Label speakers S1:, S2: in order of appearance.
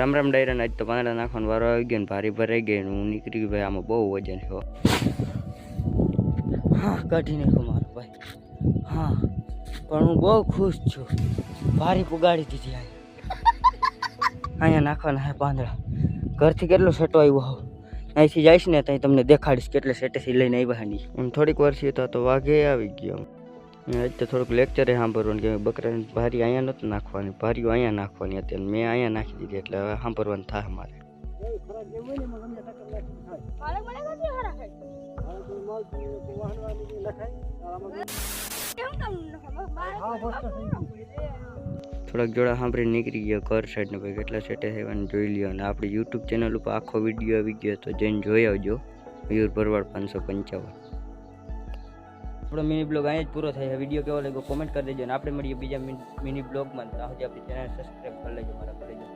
S1: રામ રામ ડાયરાને આજ તો પાંદડા નાખવાનો વારો આવી ગયો ને ભારી ભરાઈ ગઈ હું નીકળી ગયો ભાઈ, આમાં બહુ વજન છે હો. હા, કાઢી નાખો મારો ભાઈ. હા, પણ હું બહુ ખુશ છું. ભારી પુગાડી દીધી અહીંયા અહીંયા નાખવાના હે પાંદડા. ઘરથી કેટલો સેટો આવ્યો હોવ અહીંથી જઈશ ને ત્યાં તમને દેખાડીશ કેટલે સેટેથી લઈને આવ્યા નહીં એમ થોડીક વર્ષી તો વાઘે આવી ગયો. આજ તો થોડુંક લેક્ચરે સાંભળવાનું કે બકરાને ભારી અહીંયા નહોતું નાખવાની, ભારીઓ અહીંયા નાખવાની હતી મેં અહીંયા નાખી દીધી એટલે હવે સાંભળવાનું થાય મારે થોડાક જોડા સાંભળીને નીકળી ગયો ઘર સાઈડને ભાઈ. કેટલા સેટે થવાનું જોઈ લ્યો અને આપણી યુટ્યુબ ચેનલ ઉપર આખો વીડિયો આવી ગયો તો જઈને જોઈ આવજો. મયુર ભરવાડ પાંચસો પંચાવન. આપણો મિની બ્લોગ અહીંયા જ પૂરો થાય. વીડિયો કેવો લાગ્યો કોમેન્ટ કરી દેજો અને આપણે મળીએ બીજા મિની બ્લોગમાં ત્યાં સુધી આપણી ચેનલ સબસ્ક્રાઈબ કરી લેજો, મારા કરી લેજો